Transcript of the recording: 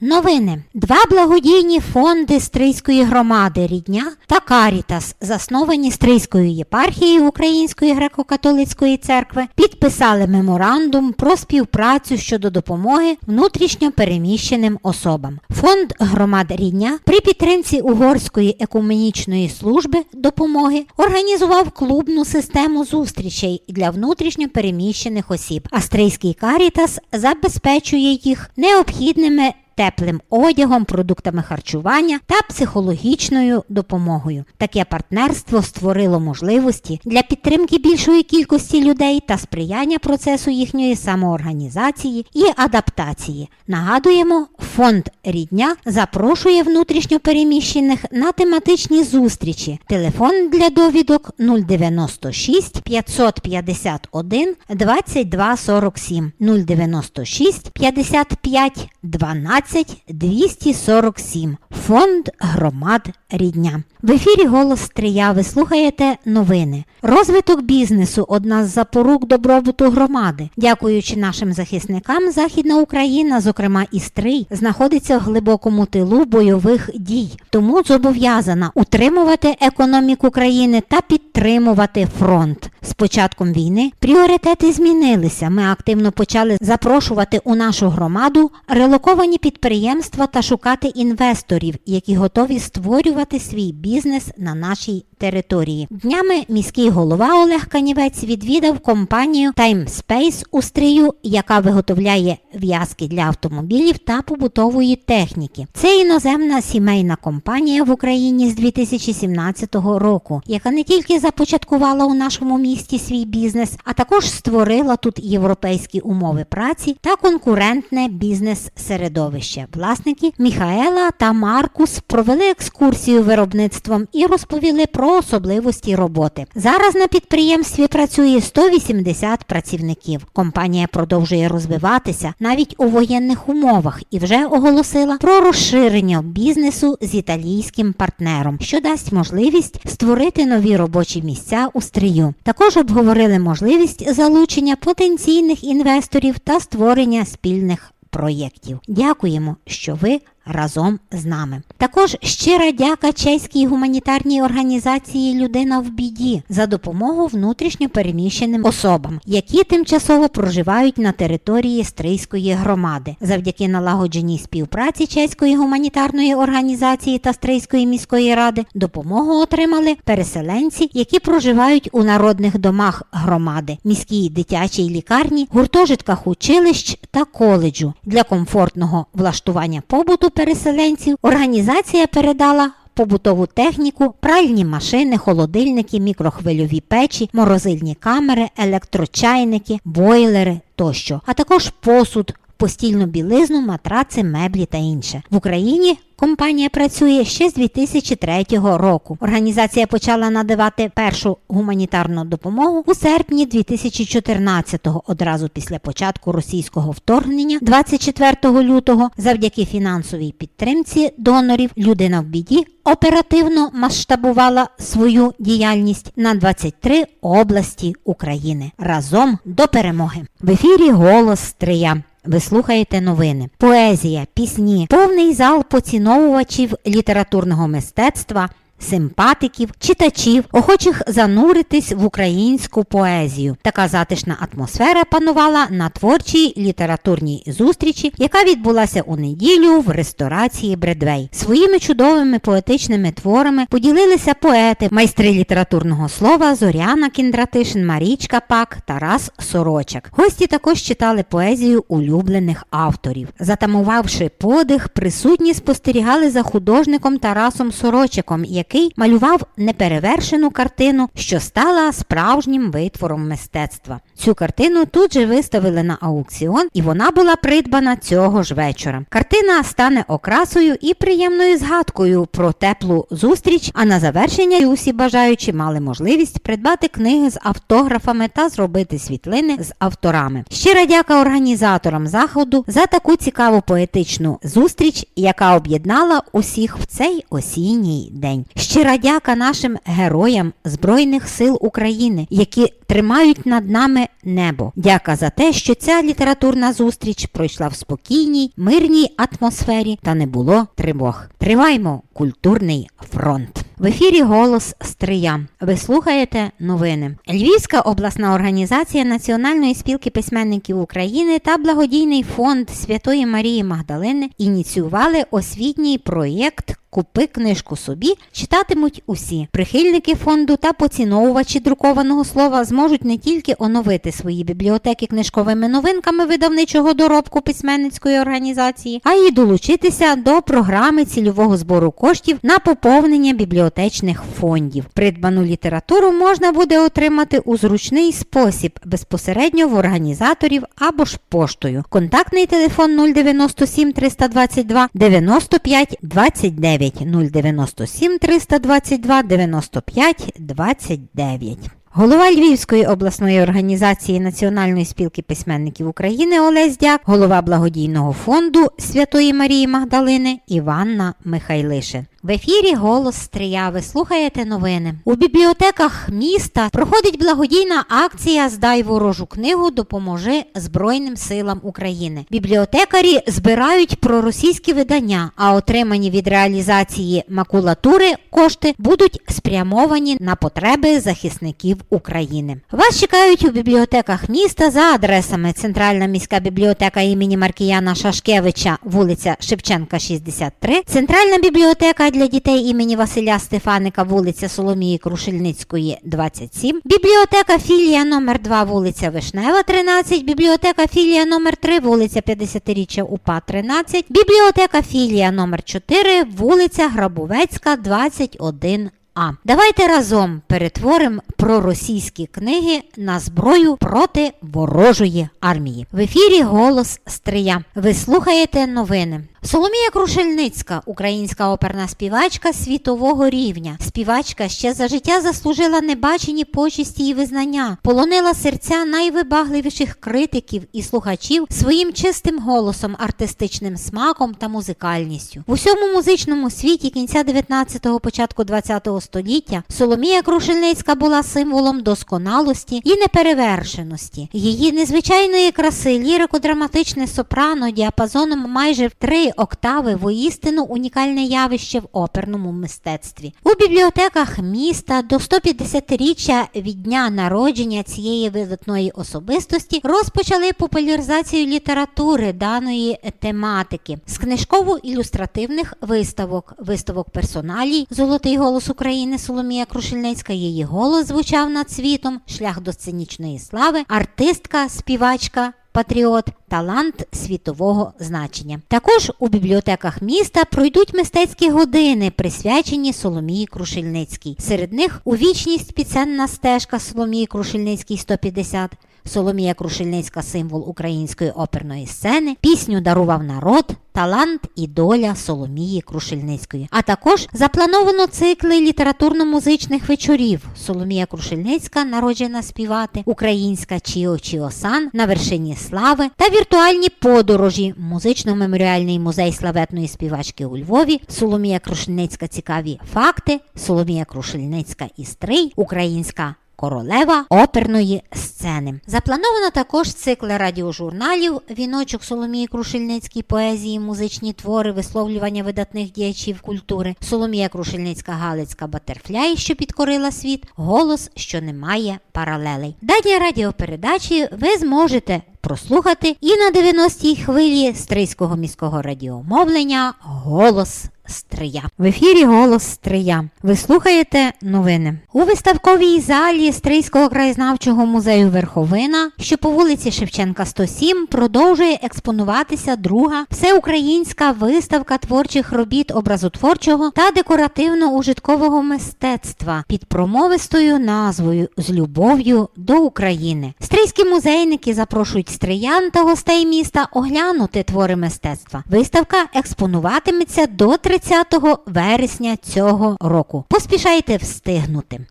Новини. Два благодійні фонди Стрийської громади Рідня та Карітас, засновані Стрийською єпархією Української греко-католицької церкви, підписали меморандум про співпрацю щодо допомоги внутрішньо переміщеним особам. Фонд громад Рідня при підтримці Угорської екуменічної служби допомоги організував клубну систему зустрічей для внутрішньо переміщених осіб. А Стрийський Карітас забезпечує їх необхідними теплим одягом, продуктами харчування та психологічною допомогою. Таке партнерство створило можливості для підтримки більшої кількості людей та сприяння процесу їхньої самоорганізації і адаптації. Нагадуємо, фонд Рідня запрошує внутрішньо переміщених на тематичні зустрічі. Телефон для довідок 096 551 2247 096 55 12 247. Фонд громад рідня. В ефірі Голос Стрия ви слухаєте новини. Розвиток бізнесу одна з запорук добробуту громади. Дякуючи нашим захисникам, Західна Україна, зокрема і Стрий, знаходиться в глибокому тилу бойових дій, тому зобов'язана утримувати економіку країни та підтримувати фронт. З початком війни пріоритети змінилися. Ми активно почали запрошувати у нашу громаду релоковані підприємства та шукати інвесторів, які готові створювати свій бізнес на нашій території. Днями міський голова Олег Канівець відвідав компанію Time Space у Стрию, яка виготовляє в'язки для автомобілів та побутової техніки. Це іноземна сімейна компанія в Україні з 2017 року, яка не тільки започаткувала у нашому місті свій бізнес, а також створила тут європейські умови праці та конкурентне бізнес-середовище. Власники Міхаела та Маркус провели екскурсію виробництвом і розповіли про особливості роботи. Зараз на підприємстві працює 180 працівників. Компанія продовжує розвиватися навіть у воєнних умовах і вже оголосила про розширення бізнесу з італійським партнером, що дасть можливість створити нові робочі місця у стрію. Також обговорили можливість залучення потенційних інвесторів та створення спільних проєктів. Дякуємо, що ви разом з нами. Також щира дяка чеській гуманітарній організації Людина в біді за допомогу внутрішньо переміщеним особам, які тимчасово проживають на території Стрийської громади. Завдяки налагодженій співпраці чеської гуманітарної організації та Стрийської міської ради допомогу отримали переселенці, які проживають у народних домах громади, міській дитячій лікарні, гуртожитках училищ та коледжу для комфортного влаштування побуту переселенців організація передала побутову техніку, пральні машини, холодильники, мікрохвильові печі, морозильні камери, електрочайники, бойлери тощо, а також посуд, постільну білизну, матраци, меблі та інше. В Україні компанія працює ще з 2003 року. Організація почала надавати першу гуманітарну допомогу у серпні 2014-го, одразу після початку російського вторгнення, 24 лютого, завдяки фінансовій підтримці донорів людина в біді оперативно масштабувала свою діяльність на 23 області України. Разом до перемоги. В ефірі голос Стрия. Ви слухаєте новини, поезія, пісні, повний зал поціновувачів літературного мистецтва. Симпатиків, читачів, охочих зануритись в українську поезію. Така затишна атмосфера панувала на творчій літературній зустрічі, яка відбулася у неділю в ресторації Бредвей. Своїми чудовими поетичними творами поділилися поети, майстри літературного слова Зоряна Кіндратишин, Марічка Пак, Тарас Сорочак. Гості також читали поезію улюблених авторів. Затамувавши подих, присутні спостерігали за художником Тарасом Сорочаком, який малював неперевершену картину, що стала справжнім витвором мистецтва. Цю картину тут же виставили на аукціон, і вона була придбана цього ж вечора. Картина стане окрасою і приємною згадкою про теплу зустріч. А на завершення усі бажаючі мали можливість придбати книги з автографами та зробити світлини з авторами. Щира дяка організаторам заходу за таку цікаву поетичну зустріч, яка об'єднала усіх в цей осінній день. Щира дяка нашим героям Збройних сил України, які тримають над нами небо. Дяка за те, що ця літературна зустріч пройшла в спокійній, мирній атмосфері та не було тривог. Триваймо культурний фронт. В ефірі голос Стрия. Ви слухаєте новини. Львівська обласна організація Національної спілки письменників України та благодійний фонд Святої Марії Магдалини ініціювали освітній проєкт. Купи книжку собі читатимуть усі. Прихильники фонду та поціновувачі друкованого слова зможуть не тільки оновити свої бібліотеки книжковими новинками видавничого доробку письменницької організації, а й долучитися до програми цільового збору коштів на поповнення бібліотечних фондів. Придбану літературу можна буде отримати у зручний спосіб безпосередньо в організаторів або ж поштою. Контактний телефон 097 322 95 29 097 322 95 29. Голова Львівської обласної організації Національної спілки письменників України Олесь Дяк, голова благодійного фонду Святої Марії Магдалини Іванна Михайлишин. В ефірі Голос Стрия. Ви слухаєте новини. У бібліотеках міста проходить благодійна акція Здай ворожу книгу Допоможи Збройним силам України. Бібліотекарі збирають проросійські видання, а отримані від реалізації макулатури кошти будуть спрямовані на потреби захисників України. Вас чекають у бібліотеках міста за адресами Центральна міська бібліотека імені Маркіяна Шашкевича, вулиця Шевченка, 63, Центральна бібліотека для дітей імені Василя Стефаника, вулиця Соломії Крушельницької, 27, бібліотека філія номер 2 вулиця Вишнева, 13, бібліотека філія номер 3 вулиця 50-річчя УПА, 13, бібліотека філія номер 4 вулиця Грабовецька, 21. А давайте разом перетворимо проросійські книги на зброю проти ворожої армії. В ефірі голос Стрия. Ви слухаєте новини. Соломія Крушельницька, українська оперна співачка світового рівня. Співачка ще за життя заслужила небачені почесті і визнання, полонила серця найвибагливіших критиків і слухачів своїм чистим голосом, артистичним смаком та музикальністю. В усьому музичному світі кінця 19-го, початку 20-го століття Соломія Крушельницька була символом досконалості і неперевершеності. Її незвичайної краси, лірико-драматичне сопрано діапазоном майже в три октави воістину унікальне явище в оперному мистецтві. У бібліотеках міста до 150-річчя від дня народження цієї видатної особистості розпочали популяризацію літератури даної тематики з книжково-ілюстративних виставок, виставок персоналій, Золотий голос України Соломія Крушельницька. Її голос звучав над світом, шлях до сценічної слави, артистка, співачка. Патріот, талант світового значення. Також у бібліотеках міста пройдуть мистецькі години, присвячені Соломії Крушельницькій. Серед них у вічність піценна стежка Соломії Крушельницькій 150, Соломія Крушельницька символ української оперної сцени, пісню дарував народ. Талант і доля Соломії Крушельницької. А також заплановано цикли літературно-музичних вечорів. Соломія Крушельницька, народжена співати, українська Чіо Чіосан на вершині слави та віртуальні подорожі. Музично-меморіальний музей славетної співачки у Львові, Соломія Крушельницька цікаві факти, Соломія Крушельницька істрий, українська королева оперної сцени. Заплановано також цикли радіожурналів Віночок Соломії Крушельницькій поезії, музичні твори, висловлювання видатних діячів культури, Соломія Крушельницька Галицька Батерфляй, що підкорила світ, голос, що не має паралелей. Дані радіопередачі ви зможете прослухати і на 90-й хвилі Стрийського міського радіомовлення Голос Стрия. В ефірі Голос Стрия. Ви слухаєте новини. У виставковій залі Стрийського краєзнавчого музею Верховина, що по вулиці Шевченка 107, продовжує експонуватися друга всеукраїнська виставка творчих робіт образотворчого та декоративно-ужиткового мистецтва під промовистою назвою З любов'ю до України. Стрийські музейники запрошують стриян та гостей міста оглянути твори мистецтва. Виставка експонуватиметься до 30 вересня цього року. Поспішайте встигнути.